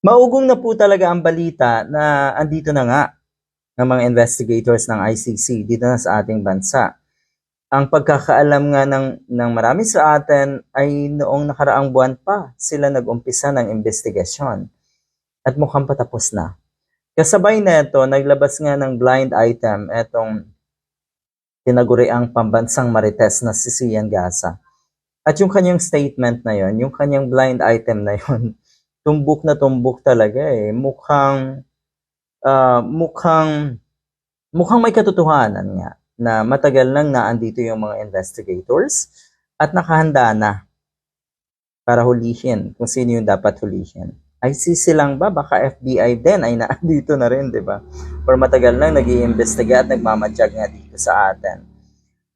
Maugong na po talaga ang balita na andito na nga ng mga investigators ng ICC dito na sa ating bansa. Ang pagkakaalam nga ng, ng marami sa atin ay noong nakaraang buwan pa sila nag-umpisa ng investigasyon at mukhang patapos na. Kasabay na ito, naglabas nga ng blind item etong tinaguriang pambansang marites na si Sian Gasa. At yung kanyang statement na yon, yung kanyang blind item na yon, tumbok na tumbok talaga eh. Mukhang, ah, mukhang, mukhang may katotohanan nga na matagal nang naandito yung mga investigators at nakahanda na para hulihin kung sino yung dapat hulihin. ICC lang ba? Baka FBI din ay naandito na rin, di ba? Or matagal nang nag iimbestiga at nagmamadjag nga dito sa atin.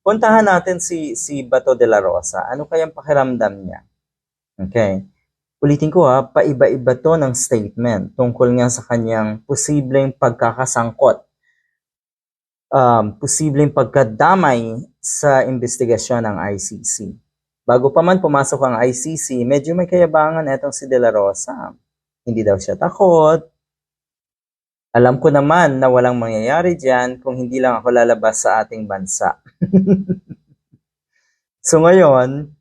Puntahan natin si, si Bato de la Rosa. Ano kayang pakiramdam niya? Okay. Ulitin ko ha, paiba-iba to ng statement tungkol nga sa kanyang posibleng pagkakasangkot, um, posibleng pagkadamay sa investigasyon ng ICC. Bago pa man pumasok ang ICC, medyo may kayabangan etong si De La Rosa. Hindi daw siya takot. Alam ko naman na walang mangyayari dyan kung hindi lang ako lalabas sa ating bansa. so ngayon,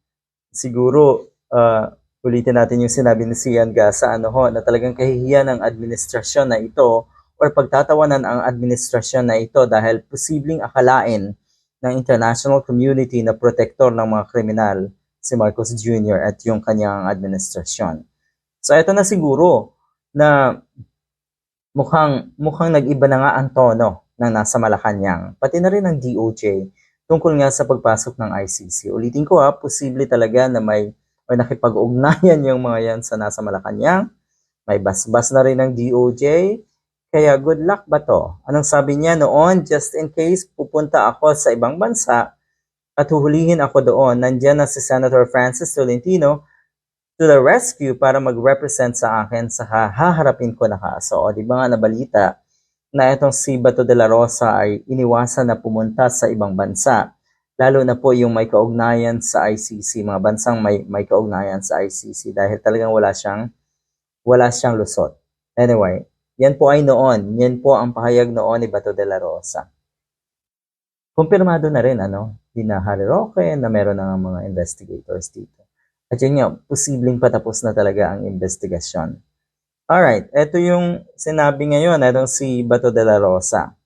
siguro, uh, ulitin natin yung sinabi ni Sian Gasa, ano ho, na talagang kahihiyan ng administrasyon na ito or pagtatawanan ang administrasyon na ito dahil posibleng akalain ng international community na protektor ng mga kriminal si Marcos Jr. at yung kanyang administrasyon. So ito na siguro na mukhang mukhang nag-iba na nga ang tono ng nasa Malacanang, pati na rin ng DOJ tungkol nga sa pagpasok ng ICC. Ulitin ko ha, posible talaga na may or nakipag-ugnayan yung mga yan sa nasa Malacanang. May basbas na rin ng DOJ. Kaya good luck ba to? Anong sabi niya noon? Just in case pupunta ako sa ibang bansa at huhulihin ako doon, nandyan na si Senator Francis Tolentino to the rescue para mag-represent sa akin sa haharapin ko na kaso. O di ba nga nabalita na itong si Bato de la Rosa ay iniwasan na pumunta sa ibang bansa. Lalo na po yung may kaugnayan sa ICC, mga bansang may, may kaugnayan sa ICC dahil talagang wala siyang, wala siyang lusot. Anyway, yan po ay noon. Yan po ang pahayag noon ni Bato de la Rosa. Kumpirmado na rin, ano, di na Harry Roque na meron ng mga investigators dito. At yun nga, posibleng patapos na talaga ang investigasyon. Alright, ito yung sinabi ngayon, itong si Bato de la Rosa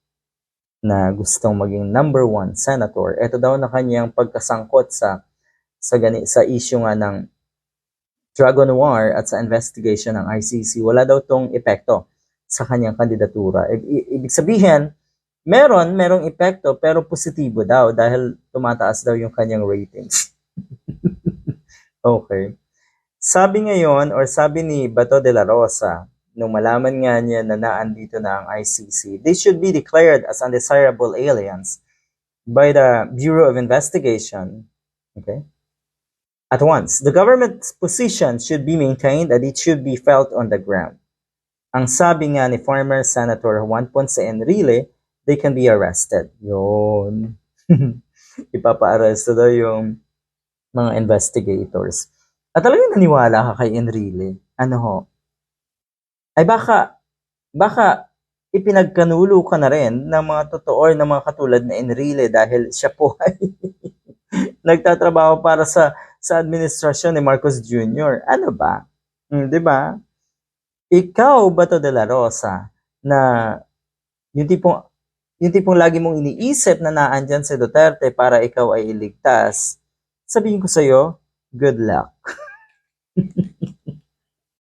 na gustong maging number one senator. Ito daw na kanyang pagkasangkot sa sa gani sa issue nga ng Dragon War at sa investigation ng ICC. Wala daw tong epekto sa kanyang kandidatura. I- ibig sabihin, meron, merong epekto pero positibo daw dahil tumataas daw yung kanyang ratings. okay. Sabi ngayon, or sabi ni Bato de la Rosa, nung malaman nga niya na naandito na ang ICC, they should be declared as undesirable aliens by the Bureau of Investigation. Okay? At once, the government's position should be maintained and it should be felt on the ground. Ang sabi nga ni former Senator Juan Ponce Enrile, they can be arrested. Yun. Ipapa-arresto daw yung mga investigators. At talagang naniwala ka kay Enrile. Ano ho? Ay baka, baka ipinagkanulo ka na rin ng mga totoo or ng mga katulad na Enrile dahil siya po ay nagtatrabaho para sa sa administrasyon ni Marcos Jr. Ano ba? Hmm, 'Di ba? Ikaw ba to de la Rosa na yung tipong yung tipong lagi mong iniisip na naandyan si Duterte para ikaw ay iligtas. Sabihin ko sa iyo, good luck.